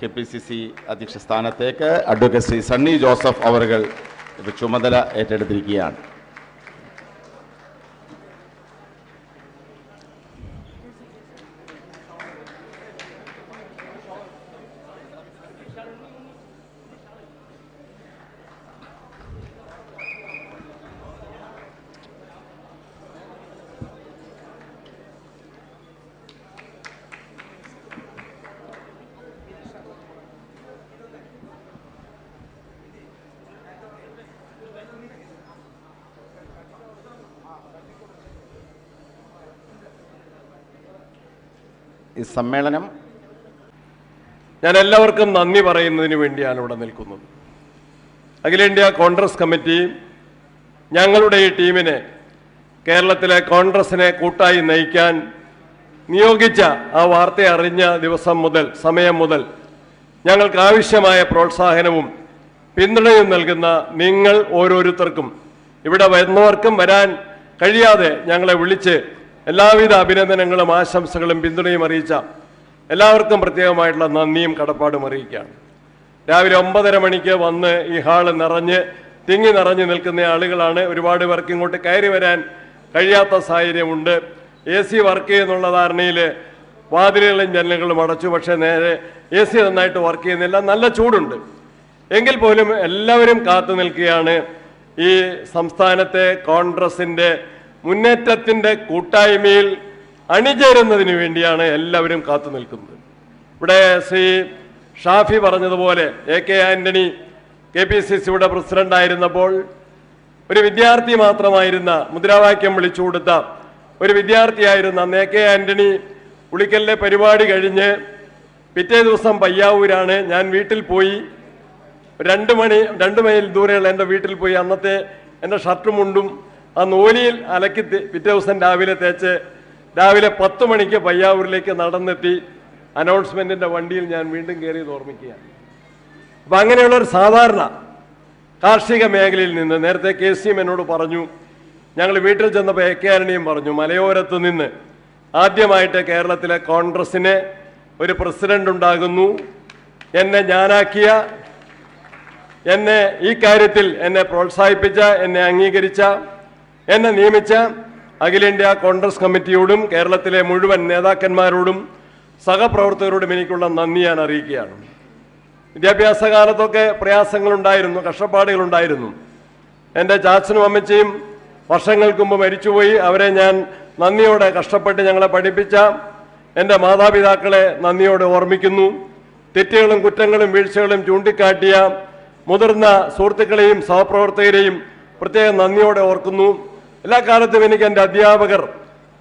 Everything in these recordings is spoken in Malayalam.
കെ പി സി സി അധ്യക്ഷ സ്ഥാനത്തേക്ക് അഡ്വക്കേറ്റ് ശ്രീ സണ്ണി ജോസഫ് അവറുകൾ ചുമതല ഏറ്റെടുത്തിരിക്കുകയാണ്. ഈ സമ്മേളനം. ഞാൻ എല്ലാവർക്കും നന്ദി പറയുന്നതിന് വേണ്ടിയാണ് ഇവിടെ നിൽക്കുന്നത്. അഖിലേന്ത്യാ കോൺഗ്രസ് കമ്മിറ്റി ഞങ്ങളുടെ ഈ ടീമിനെ കേരളത്തിലെ കോൺഗ്രസിനെ കൂട്ടായി നയിക്കാൻ നിയോഗിച്ച ആ വാർത്ത അറിഞ്ഞ ദിവസം മുതൽ സമയം മുതൽ ഞങ്ങൾക്ക് ആവശ്യമായ പ്രോത്സാഹനവും പിന്തുണയും നൽകുന്ന നിങ്ങൾ ഓരോരുത്തർക്കും ഇവിടെ വരുന്നവർക്കും വരാൻ കഴിയാതെ ഞങ്ങളെ വിളിച്ച് എല്ലാവിധ അഭിനന്ദനങ്ങളും ആശംസകളും പിന്തുണയും അറിയിച്ച എല്ലാവർക്കും പ്രത്യേകമായിട്ടുള്ള നന്ദിയും കടപ്പാടും അറിയിക്കുകയാണ്. രാവിലെ ഒമ്പതര മണിക്ക് വന്ന് ഈ ഹാൾ നിറഞ്ഞ് തിങ്ങി നിറഞ്ഞു നിൽക്കുന്ന ആളുകളാണ്. ഒരുപാട് പേർക്ക് ഇങ്ങോട്ട് കയറി വരാൻ കഴിയാത്ത സാഹചര്യമുണ്ട്. എ സി വർക്ക് ചെയ്യുന്നുള്ള ധാരണയിൽ വാതിലുകളും ജനലുകളും അടച്ചു. പക്ഷേ നേരെ എ സി നന്നായിട്ട് വർക്ക് ചെയ്യുന്നില്ല. നല്ല ചൂടുണ്ട്. എങ്കിൽ പോലും എല്ലാവരും കാത്തു നിൽക്കുകയാണ് ഈ സംസ്ഥാനത്തെ കോൺഗ്രസിന്റെ മുന്നേറ്റത്തിന്റെ കൂട്ടായ്മയിൽ അണിചേരുന്നതിന് വേണ്ടിയാണ് എല്ലാവരും കാത്തു നിൽക്കുന്നത്. ഇവിടെ ശ്രീ ഷാഫി പറഞ്ഞതുപോലെ A K Antony K P C സിയുടെ പ്രസിഡന്റ് ആയിരുന്നപ്പോൾ ഒരു വിദ്യാർത്ഥി മാത്രമായിരുന്ന മുദ്രാവാക്യം വിളിച്ചു കൊടുത്ത ഒരു വിദ്യാർത്ഥിയായിരുന്ന എ കെ ആന്റണി ഉളിക്കലിലെ പരിപാടി കഴിഞ്ഞ് പിറ്റേ ദിവസം പയ്യാവൂരാണ്. ഞാൻ വീട്ടിൽ പോയി. രണ്ട് മണി രണ്ട് മൈൽ ദൂരെയുള്ള എന്റെ വീട്ടിൽ പോയി. അന്നത്തെ എന്റെ ഷർട്ടും മുണ്ടും ആ നൂലിയിൽ അലക്കി പിറ്റേ ദിവസം രാവിലെ തേച്ച് രാവിലെ പത്ത് മണിക്ക് പയ്യാവൂരിലേക്ക് നടന്നെത്തി അനൗൺസ്മെന്റിന്റെ വണ്ടിയിൽ ഞാൻ വീണ്ടും കയറിയത് ഓർമ്മിക്കുകയാണ്. അപ്പൊ അങ്ങനെയുള്ള ഒരു സാധാരണ കാർഷിക മേഖലയിൽ നിന്ന് നേരത്തെ കെ സി എം എന്നോട് പറഞ്ഞു ഞങ്ങൾ വീട്ടിൽ ചെന്നപ്പോൾ എ കെ ആരണിയും പറഞ്ഞു മലയോരത്ത് നിന്ന് ആദ്യമായിട്ട് കേരളത്തിലെ കോൺഗ്രസിന് ഒരു പ്രസിഡന്റ് ഉണ്ടാകുന്നു എന്നെ ഞാനാക്കിയ എന്നെ ഈ കാര്യത്തിൽ എന്നെ പ്രോത്സാഹിപ്പിച്ച എന്നെ അംഗീകരിച്ച എന്നെ നിയമിച്ച അഖിലേന്ത്യാ കോൺഗ്രസ് കമ്മിറ്റിയോടും കേരളത്തിലെ മുഴുവൻ നേതാക്കന്മാരോടും സഹപ്രവർത്തകരോടും എനിക്കുള്ള നന്ദി ഞാൻ അറിയിക്കുകയാണ്. വിദ്യാഭ്യാസ കാലത്തൊക്കെ പ്രയാസങ്ങളുണ്ടായിരുന്നു കഷ്ടപ്പാടുകളുണ്ടായിരുന്നു. എന്റെ ചാച്ചനും അമ്മച്ചയും വർഷങ്ങൾക്ക് മുമ്പ് മരിച്ചുപോയി. അവരെ ഞാൻ നന്ദിയോടെ കഷ്ടപ്പെട്ട് ഞങ്ങളെ പഠിപ്പിച്ച എന്റെ മാതാപിതാക്കളെ നന്ദിയോടെ ഓർമ്മിക്കുന്നു. തെറ്റുകളും കുറ്റങ്ങളും വീഴ്ചകളും ചൂണ്ടിക്കാട്ടിയ മുതിർന്ന സുഹൃത്തുക്കളെയും സഹപ്രവർത്തകരെയും പ്രത്യേകം നന്ദിയോടെ ഓർക്കുന്നു. എല്ലാ കാലത്തും എനിക്ക് എന്റെ അധ്യാപകർ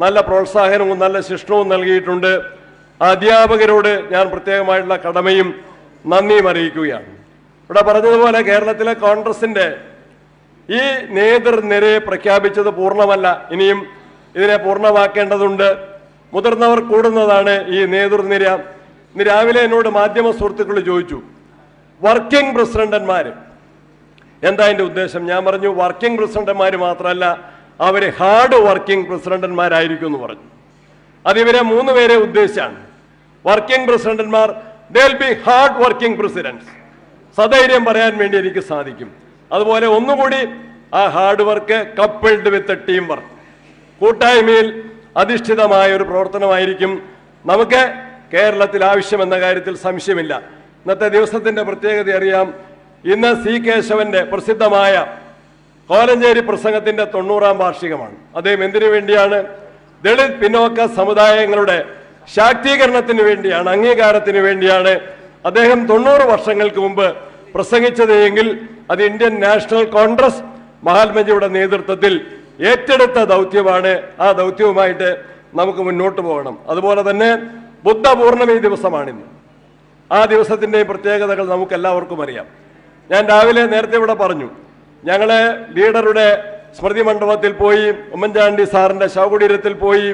നല്ല പ്രോത്സാഹനവും നല്ല ശിക്ഷണവും നൽകിയിട്ടുണ്ട്. അധ്യാപകരോട് ഞാൻ പ്രത്യേകമായിട്ടുള്ള കടമയും നന്ദിയും അറിയിക്കുകയാണ്. ഇവിടെ പറഞ്ഞതുപോലെ കേരളത്തിലെ കോൺഗ്രസിന്റെ ഈ നേതൃനിരയെ പ്രഖ്യാപിച്ചത് പൂർണമല്ല. ഇനിയും ഇതിനെ പൂർണമാക്കേണ്ടതുണ്ട്. മുതിർന്നവർ കൂടുന്നതാണ് ഈ നേതൃനിര. ഇന്ന് രാവിലെ എന്നോട് മാധ്യമ സുഹൃത്തുക്കൾ ചോദിച്ചു വർക്കിംഗ് പ്രസിഡന്റന്മാർ എന്താ എന്റെ ഉദ്ദേശം? ഞാൻ പറഞ്ഞു വർക്കിംഗ് പ്രസിഡന്റന്മാർ മാത്രമല്ല അവർ ഹാർഡ് വർക്കിംഗ് പ്രസിഡന്റന്മാരായിരിക്കും എന്ന് പറഞ്ഞു. അത് ഇവരെ മൂന്ന് പേരെ ഉദ്ദേശിച്ചാണ്. Working പ്രസിഡന്റന്മാർ they be hard working presidents സധൈര്യം പറയാൻ വേണ്ടി എനിക്ക് സാധിക്കും. അതുപോലെ ഒന്നുകൂടി ആ hard work coupled with team work. കൂട്ടായ്മയിൽ അധിഷ്ഠിതമായ ഒരു പ്രവർത്തനമായിരിക്കും. നമുക്ക് കേരളത്തിൽ ആവശ്യമെന്ന കാര്യത്തിൽ സംശയമില്ല. ഇന്നത്തെ ദിവസത്തിന്റെ പ്രത്യേകത അറിയാം. ഇന്ന് സി കേശവന്റെ പ്രസിദ്ധമായ കോലഞ്ചേരി പ്രസംഗത്തിന്റെ തൊണ്ണൂറാം വാർഷികമാണ്. അദ്ദേഹം എന്തിനു വേണ്ടിയാണ്? ദളിത് പിന്നോക്ക സമുദായങ്ങളുടെ ശാക്തീകരണത്തിന് വേണ്ടിയാണ് അംഗീകാരത്തിന് വേണ്ടിയാണ് അദ്ദേഹം തൊണ്ണൂറ് വർഷങ്ങൾക്ക് മുമ്പ് പ്രസംഗിച്ചത് എങ്കിൽ അത് ഇന്ത്യൻ നാഷണൽ കോൺഗ്രസ് മഹാത്മജിയുടെ നേതൃത്വത്തിൽ ഏറ്റെടുത്ത ദൗത്യമാണ്. ആ ദൗത്യവുമായിട്ട് നമുക്ക് മുന്നോട്ട് പോകണം. അതുപോലെ തന്നെ ബുദ്ധ പൂർണമി ദിവസമാണിന്ന്. ആ ദിവസത്തിന്റെയും പ്രത്യേകതകൾ നമുക്ക് എല്ലാവർക്കും അറിയാം. ഞാൻ രാവിലെ നേരത്തെ ഇവിടെ പറഞ്ഞു ഞങ്ങളെ ലീഡറുടെ സ്മൃതി മണ്ഡപത്തിൽ പോയി ഉമ്മൻചാണ്ടി സാറിന്റെ ശവകുടീരത്തിൽ പോയി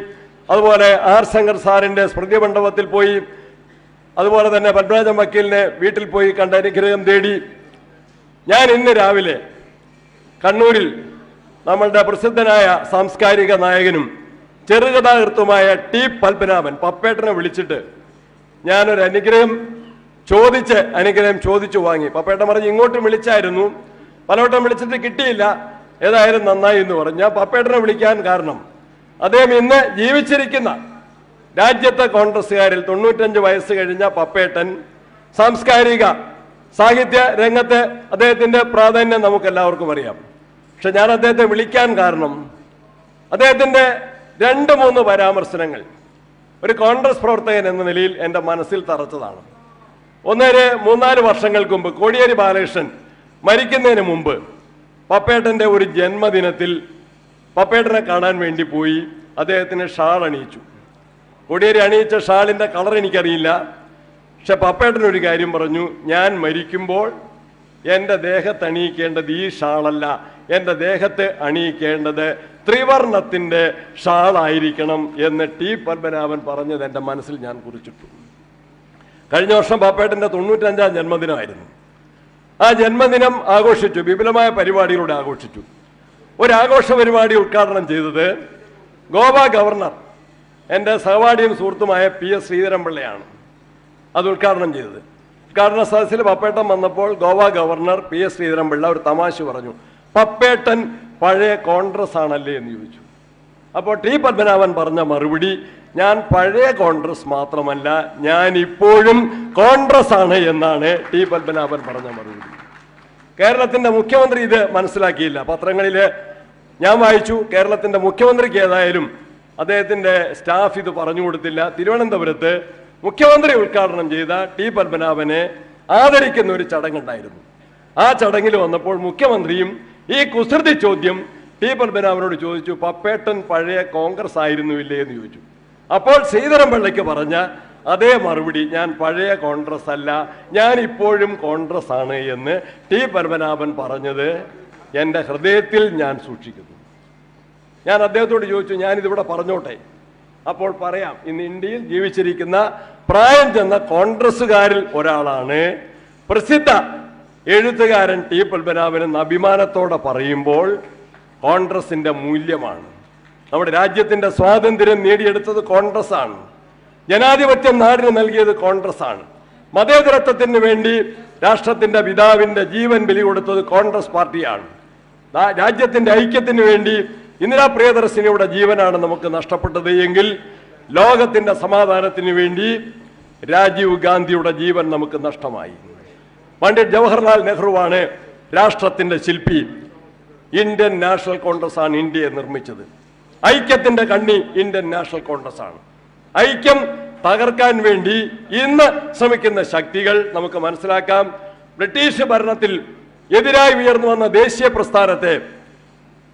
അതുപോലെ ആർ ശങ്കർ സാറിന്റെ സ്മൃതി മണ്ഡപത്തിൽ പോയി അതുപോലെ തന്നെ പത്മരാജൻ വക്കീലിനെ വീട്ടിൽ പോയി കണ്ട അനുഗ്രഹം തേടി. ഞാൻ ഇന്ന് രാവിലെ കണ്ണൂരിൽ നമ്മളുടെ പ്രസിദ്ധനായ സാംസ്കാരിക നായകനും ചെറുകഥാകൃത്തുമായ ടി പത്മനാഭൻ പപ്പേട്ടനെ വിളിച്ചിട്ട് ഞാനൊരു അനുഗ്രഹം ചോദിച്ച് അനുഗ്രഹം ചോദിച്ചു വാങ്ങി. പപ്പേട്ടൻ പറഞ്ഞ് ഇങ്ങോട്ടും വിളിച്ചായിരുന്നു. പലവട്ടം വിളിച്ചിട്ട് കിട്ടിയില്ല. ഏതായാലും നന്നായി എന്ന് പറഞ്ഞു. പപ്പേട്ടനെ വിളിക്കാൻ കാരണം അദ്ദേഹം ഇന്ന് ജീവിച്ചിരിക്കുന്ന രാജ്യത്തെ കോൺഗ്രസ്സുകാരിൽ തൊണ്ണൂറ്റഞ്ച് വയസ്സ് കഴിഞ്ഞ പപ്പേട്ടൻ സാംസ്കാരിക സാഹിത്യ രംഗത്തെ അദ്ദേഹത്തിന്റെ പ്രാധാന്യം നമുക്ക് എല്ലാവർക്കും അറിയാം. പക്ഷെ ഞാൻ അദ്ദേഹത്തെ വിളിക്കാൻ കാരണം അദ്ദേഹത്തിന്റെ രണ്ട് മൂന്ന് പരാമർശനങ്ങൾ ഒരു കോൺഗ്രസ് പ്രവർത്തകൻ എന്ന നിലയിൽ എന്റെ മനസ്സിൽ തറച്ചതാണ്. ഒന്നേര് മൂന്നാൽ വർഷങ്ങൾക്ക് മുമ്പ് കോടിയേരി ബാലകൃഷ്ണൻ മരിക്കുന്നതിന് മുമ്പ് പപ്പേട്ടന്റെ ഒരു ജന്മദിനത്തിൽ പപ്പേട്ടനെ കാണാൻ വേണ്ടി പോയി. അദ്ദേഹത്തിന് ഷാൾ അണിയിച്ചു. കൊടിയേരി അണിയിച്ച ഷാളിന്റെ കളർ എനിക്കറിയില്ല. പക്ഷെ പപ്പേട്ടൻ ഒരു കാര്യം പറഞ്ഞു. ഞാൻ മരിക്കുമ്പോൾ എന്റെ ദേഹത്ത് അണിയിക്കേണ്ടത് ഈ ഷാളല്ല. എന്റെ ദേഹത്ത് അണിയിക്കേണ്ടത് ത്രിവർണത്തിന്റെ ഷാളായിരിക്കണം എന്ന് ടി പത്മനാഭൻ പറഞ്ഞത് എന്റെ മനസ്സിൽ ഞാൻ കുറിച്ചിട്ടു. കഴിഞ്ഞ വർഷം പാപ്പേട്ടന്റെ തൊണ്ണൂറ്റഞ്ചാം ജന്മദിനമായിരുന്നു. ആ ജന്മദിനം ആഘോഷിച്ചു വിപുലമായ പരിപാടികളോടെ ആഘോഷിച്ചു. ഒരു ആഘോഷ പരിപാടി ഉദ്ഘാടനം ചെയ്തത് ഗോവ ഗവർണർ എന്റെ സഹപാഠിയും സുഹൃത്തുമായ പി എസ് ശ്രീധരൻപിള്ളയാണ്. അത് ഉദ്ഘാടനം ചെയ്തത്. ഉദ്ഘാടന സദസ്സിൽ പപ്പേട്ടൻ വന്നപ്പോൾ Goa governor P S Sreedharanpillai ഒരു തമാശ പറഞ്ഞു പപ്പേട്ടൻ പഴയ കോൺഗ്രസ് ആണല്ലേ എന്ന് ചോദിച്ചു. അപ്പോൾ ടി പത്മനാഭൻ പറഞ്ഞ മറുപടി ഞാൻ പഴയ കോൺഗ്രസ് മാത്രമല്ല ഞാൻ ഇപ്പോഴും കോൺഗ്രസ് ആണ് എന്നാണ് ടി പത്മനാഭൻ പറഞ്ഞ മറുപടി. കേരളത്തിന്റെ മുഖ്യമന്ത്രി ഇത് മനസ്സിലാക്കിയില്ല. പത്രങ്ങളിൽ ഞാൻ വായിച്ചു കേരളത്തിന്റെ മുഖ്യമന്ത്രിക്ക് ഏതായാലും അദ്ദേഹത്തിന്റെ സ്റ്റാഫ് ഇത് പറഞ്ഞു കൊടുത്തില്ല. തിരുവനന്തപുരത്ത് മുഖ്യമന്ത്രി ഉദ്ഘാടനം ചെയ്ത ടി പത്മനാഭനെ ആദരിക്കുന്ന ഒരു ചടങ്ങുണ്ടായിരുന്നു. ആ ചടങ്ങിൽ വന്നപ്പോൾ മുഖ്യമന്ത്രിയും ഈ കുസൃതി ചോദ്യം ടി പത്മനാഭനോട് ചോദിച്ചു പപ്പേട്ടൻ പഴയ കോൺഗ്രസ് ആയിരുന്നു ഇല്ലേ എന്ന് ചോദിച്ചു. അപ്പോൾ ശ്രീധരൻപിള്ളയ്ക്ക് പറഞ്ഞ അതേ മറുപടി ഞാൻ പഴയ കോൺഗ്രസ് അല്ല ഞാൻ ഇപ്പോഴും കോൺഗ്രസ് ആണ് എന്ന് ടി പത്മനാഭൻ പറഞ്ഞത് എന്റെ ഹൃദയത്തിൽ ഞാൻ സൂക്ഷിക്കുന്നു. ഞാൻ അദ്ദേഹത്തോട് ചോദിച്ചു ഞാനിതിവിടെ പറഞ്ഞോട്ടെ? അപ്പോൾ പറയാം ഇന്ന് ഇന്ത്യയിൽ ജീവിച്ചിരിക്കുന്ന പ്രായം ചെന്ന കോൺഗ്രസ്സുകാരിൽ ഒരാളാണ് പ്രസിദ്ധ എഴുത്തുകാരൻ ടി പത്മനാഭൻ എന്ന് അഭിമാനത്തോടെ പറയുമ്പോൾ കോൺഗ്രസിന്റെ മൂല്യമാണ്. നമ്മുടെ രാജ്യത്തിന്റെ സ്വാതന്ത്ര്യം നേടിയെടുത്തത് കോൺഗ്രസ് ആണ് ജനാധിപത്യം നാടിന് നൽകിയത് കോൺഗ്രസ് ആണ് മതേതരത്വത്തിന് വേണ്ടി രാഷ്ട്രത്തിന്റെ പിതാവിന്റെ ജീവൻ ബലി കൊടുത്തത് കോൺഗ്രസ് പാർട്ടിയാണ്. രാജ്യത്തിന്റെ ഐക്യത്തിന് വേണ്ടി ഇന്ദിരാ പ്രിയദർശിനിയുടെ ജീവനാണ് നമുക്ക് നഷ്ടപ്പെട്ടത് എങ്കിൽ ലോകത്തിന്റെ സമാധാനത്തിന് വേണ്ടി രാജീവ് ഗാന്ധിയുടെ ജീവൻ നമുക്ക് നഷ്ടമായി. പണ്ഡിറ്റ് ജവഹർലാൽ നെഹ്റുവാണ് രാഷ്ട്രത്തിന്റെ ശില്പി. ഇന്ത്യൻ നാഷണൽ കോൺഗ്രസ് ആണ് ഇന്ത്യയെ നിർമ്മിച്ചത്. ഐക്യത്തിന്റെ കണ്ണി ഇന്ത്യൻ നാഷണൽ കോൺഗ്രസ് ആണ്. ഐക്യം തകർക്കാൻ വേണ്ടി ഇന്ന് ശ്രമിക്കുന്ന ശക്തികൾ നമുക്ക് മനസ്സിലാക്കാം. ബ്രിട്ടീഷ് ഭരണത്തിൽ എതിരായി ഉയർന്നു വന്ന ദേശീയ പ്രസ്ഥാനത്തെ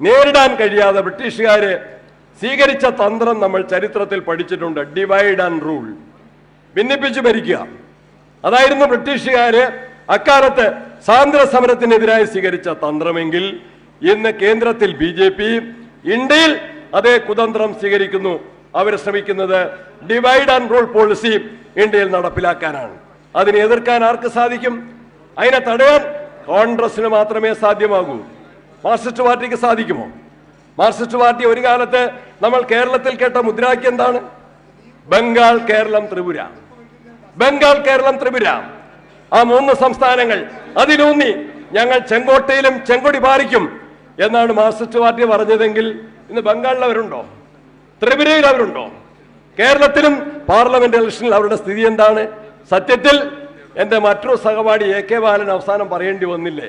നേരിടാൻ കഴിയാതെ ബ്രിട്ടീഷുകാര് സ്വീകരിച്ച തന്ത്രം നമ്മൾ ചരിത്രത്തിൽ പഠിച്ചിട്ടുണ്ട് ഡിവൈഡ് ആൻഡ് റൂൾ ഭിന്നിപ്പിച്ച് ഭരിക്കുക. അതായിരുന്നു ബ്രിട്ടീഷുകാര് അക്കാലത്ത് സ്വാതന്ത്ര്യ സമരത്തിനെതിരായി സ്വീകരിച്ച തന്ത്രമെങ്കിൽ ഇന്ന് കേന്ദ്രത്തിൽ ബി ജെ പി ഇന്ത്യയിൽ അതേ കുതന്ത്രം സ്വീകരിക്കുന്നു. അവർ ശ്രമിക്കുന്നത് ഡിവൈഡ് ആൻഡ് റൂൾ പോളിസി ഇന്ത്യയിൽ നടപ്പിലാക്കാനാണ്. അതിനെ എതിർക്കാൻ ആർക്ക് സാധിക്കും? അതിനെ തടയാൻ കോൺഗ്രസിന് മാത്രമേ സാധ്യമാകൂ. മാർക്സിസ്റ്റ് പാർട്ടിക്ക് സാധിക്കുമോ? മാർക്സിസ്റ്റ് പാർട്ടി ഒരു കാലത്ത് നമ്മൾ കേരളത്തിൽ കേട്ട മുദ്രാവാക്യം എന്താണ്? ബംഗാൾ കേരളം ത്രിപുര. ബംഗാൾ കേരളം ത്രിപുര. ആ മൂന്ന് സംസ്ഥാനങ്ങൾ അതിലൂന്നി ഞങ്ങൾ ചെങ്കോട്ടയിലും ചെങ്കൊടി പാറിക്കും. എന്നാണ് മാർക്സിസ്റ്റ് പാർട്ടി പറഞ്ഞതെങ്കിൽ ഇന്ന് ബംഗാളിൽ അവരുണ്ടോ? ത്രിപുരയിൽ അവരുണ്ടോ? കേരളത്തിലും പാർലമെന്റ് ഇലക്ഷനിൽ അവരുടെ സ്ഥിതി എന്താണ്? സത്യത്തിൽ എന്റെ മറ്റൊരു സഹപാഠി എ കെ ബാലൻ അവസാനം പറയേണ്ടി വന്നില്ലേ?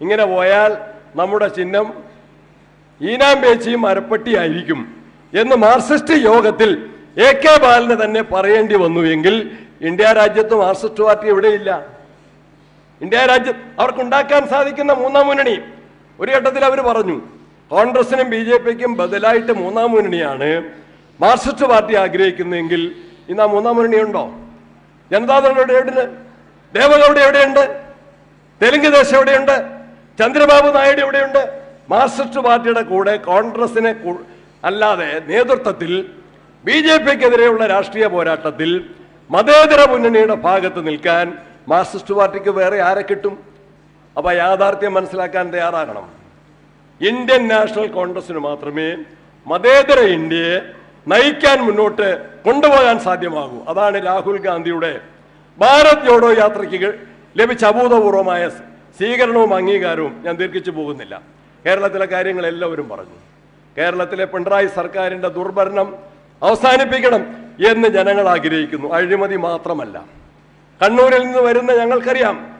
ഇങ്ങനെ പോയാൽ നമ്മുടെ ചിഹ്നം ഈനാം പേച്ചിയും അരപ്പട്ടിയായിരിക്കും എന്ന് മാർക്സിസ്റ്റ് യോഗത്തിൽ എ കെ ബാലന് തന്നെ പറയേണ്ടി വന്നു എങ്കിൽ ഇന്ത്യ രാജ്യത്ത് മാർക്സിസ്റ്റ് പാർട്ടി എവിടെയില്ല? ഇന്ത്യ രാജ്യം അവർക്കുണ്ടാക്കാൻ സാധിക്കുന്ന മൂന്നാം മുന്നണി ഒരു ഘട്ടത്തിൽ അവർ പറഞ്ഞു കോൺഗ്രസിനും ബി ജെ പിക്കും ബദലായിട്ട് മൂന്നാം മുന്നണിയാണ് മാർക്സിസ്റ്റ് പാർട്ടി ആഗ്രഹിക്കുന്നതെങ്കിൽ ഇന്ന് ആ മൂന്നാം മുന്നണി ഉണ്ടോ? ജനതാദൾ എവിടെയുണ്ട് ദേവഗൗഡ എവിടെയുണ്ട്? തെലുങ്ക് ദേശം എവിടെയുണ്ട്? ചന്ദ്രബാബു നായിഡു എവിടെയുണ്ട്? മാർക്സിസ്റ്റ് പാർട്ടിയുടെ കൂടെ കോൺഗ്രസിനെ അല്ലാതെ നേതൃത്വത്തിൽ ബി ജെ പിക്കെതിരെയുള്ള രാഷ്ട്രീയ പോരാട്ടത്തിൽ മതേതര മുന്നണിയുടെ ഭാഗത്ത് നിൽക്കാൻ മാർക്സിസ്റ്റ് പാർട്ടിക്ക് വേറെ ആരെ കിട്ടും? അപ്പൊ യാഥാർത്ഥ്യം മനസ്സിലാക്കാൻ തയ്യാറാകണം. ഇന്ത്യൻ നാഷണൽ കോൺഗ്രസിന് മാത്രമേ മതേതര ഇന്ത്യയെ നയിക്കാൻ മുന്നോട്ട് കൊണ്ടുപോകാൻ സാധ്യമാകൂ. അതാണ് രാഹുൽ ഗാന്ധിയുടെ ഭാരത് ജോഡോ യാത്രയ്ക്ക് ലഭിച്ച അഭൂതപൂർവമായ സ്വീകരണവും അംഗീകാരവും ഞാൻ ദീർഘിച്ചു പോകുന്നില്ല. കേരളത്തിലെ കാര്യങ്ങൾ എല്ലാവരും പറഞ്ഞു. കേരളത്തിലെ പിണറായി സർക്കാരിന്റെ ദുർഭരണം അവസാനിപ്പിക്കണം എന്ന് ജനങ്ങൾ ആഗ്രഹിക്കുന്നു. അഴിമതി മാത്രമല്ല. കണ്ണൂരിൽ നിന്ന് വരുന്ന ഞങ്ങൾക്കറിയാം.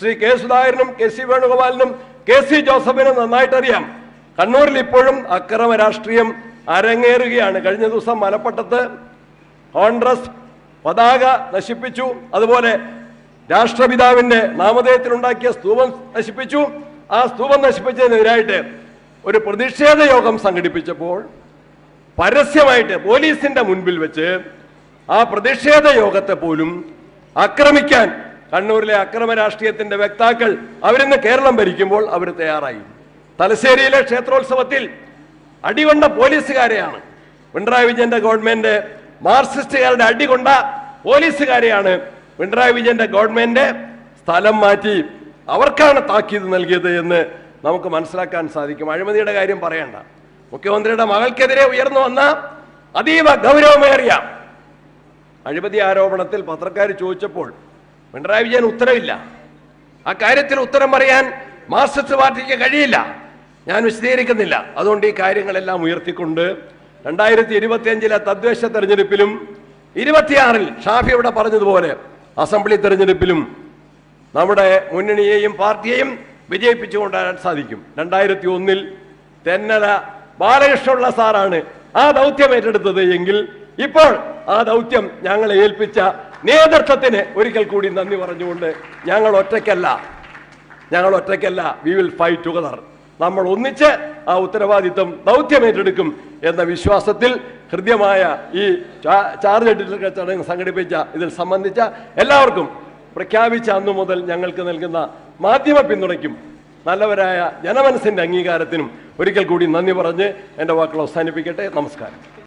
ശ്രീ കെ സുധാകരനും കെ സി വേണുഗോപാലിനും കെ സി ജോസഫിനും നന്നായിട്ടറിയാം. കണ്ണൂരിൽ ഇപ്പോഴും അക്രമ രാഷ്ട്രീയം അരങ്ങേറുകയാണ്. കഴിഞ്ഞ ദിവസം മലപ്പട്ടത്ത് കോൺഗ്രസ് പതാക നശിപ്പിച്ചു. അതുപോലെ രാഷ്ട്രപിതാവിന്റെ നാമധേയത്തിലുണ്ടാക്കിയ സ്തൂപം നശിപ്പിച്ചു. ആ സ്തൂപം നശിപ്പിച്ചതിനെതിരായിട്ട് ഒരു പ്രതിഷേധ യോഗം സംഘടിപ്പിച്ചപ്പോൾ പരസ്യമായിട്ട് പോലീസിന്റെ മുൻപിൽ വെച്ച് ആ പ്രതിഷേധ യോഗത്തെ പോലും ആക്രമിക്കാൻ കണ്ണൂരിലെ അക്രമ രാഷ്ട്രീയത്തിന്റെ വക്താക്കൾ അവരിന്ന് കേരളം ഭരിക്കുമ്പോൾ അവർ തയ്യാറായി. തലശ്ശേരിയിലെ ക്ഷേത്രോത്സവത്തിൽ അടികൊണ്ട പോലീസുകാരെയാണ്. പിണറായി വിജയന്റെ ഗവൺമെന്റ് മാർക്സിസ്റ്റുകാരുടെ അടികൊണ്ട പോലീസുകാരെയാണ് പിണറായി വിജയന്റെ ഗവൺമെന്റ് സ്ഥലം മാറ്റി അവർക്കാണ് താക്കീത് നൽകിയത് എന്ന് നമുക്ക് മനസ്സിലാക്കാൻ സാധിക്കും. അഴിമതിയുടെ കാര്യം പറയണ്ട. മുഖ്യമന്ത്രിയുടെ മകൾക്കെതിരെ ഉയർന്നു വന്ന അതീവ ഗൗരവമേറിയ അഴിമതി ആരോപണത്തിൽ പത്രക്കാർ ചോദിച്ചപ്പോൾ പിണറായി വിജയൻ ഉത്തരവില്ല. ആ കാര്യത്തിൽ ഉത്തരം പറയാൻ മാർക്സിസ്റ്റ് പാർട്ടിക്ക് കഴിയില്ല. ഞാൻ വിശദീകരിക്കുന്നില്ല. അതുകൊണ്ട് ഈ കാര്യങ്ങളെല്ലാം ഉയർത്തിക്കൊണ്ട് രണ്ടായിരത്തി ഇരുപത്തിയഞ്ചിലെ തദ്ദേശ തെരഞ്ഞെടുപ്പിലും ഇരുപത്തിയാറിൽ ഷാഫി ഇവിടെ പറഞ്ഞതുപോലെ അസംബ്ലി തെരഞ്ഞെടുപ്പിലും നമ്മുടെ മുന്നണിയെയും പാർട്ടിയെയും വിജയിപ്പിച്ചു കൊണ്ടുവരാൻ സാധിക്കും. രണ്ടായിരത്തി ഒന്നിൽ തെന്നല ബാലകൃഷ്ണുള്ള സാറാണ് ആ ദൗത്യം ഏറ്റെടുത്തത് എങ്കിൽ ഇപ്പോൾ ആ ദൗത്യം ഞങ്ങളെ ഏൽപ്പിച്ച നേതൃത്വത്തിന് ഒരിക്കൽ കൂടി നന്ദി പറഞ്ഞുകൊണ്ട് ഞങ്ങൾ ഒറ്റയ്ക്കല്ല ഞങ്ങൾ ഒറ്റയ്ക്കല്ല വി വിൽ ഫൈറ്റ് ടുഗദർ നമ്മൾ ഒന്നിച്ച് ആ ഉത്തരവാദിത്വം ദൗത്യം ഏറ്റെടുക്കും എന്ന വിശ്വാസത്തിൽ ഹൃദ്യമായ ഈ ചാർജ് എടുക്കൽ ചടങ്ങ് സംഘടിപ്പിച്ച ഇതിൽ സംബന്ധിച്ച എല്ലാവർക്കും പ്രഖ്യാപിച്ച അന്നു മുതൽ ഞങ്ങൾക്ക് നൽകുന്ന മാധ്യമ പിന്തുണയ്ക്കും നല്ലവരായ ജനമനസ്സിന്റെ അംഗീകാരത്തിനും ഒരിക്കൽ കൂടി നന്ദി പറഞ്ഞ് എന്റെ വാക്കുകൾ അവസാനിപ്പിക്കട്ടെ. നമസ്കാരം.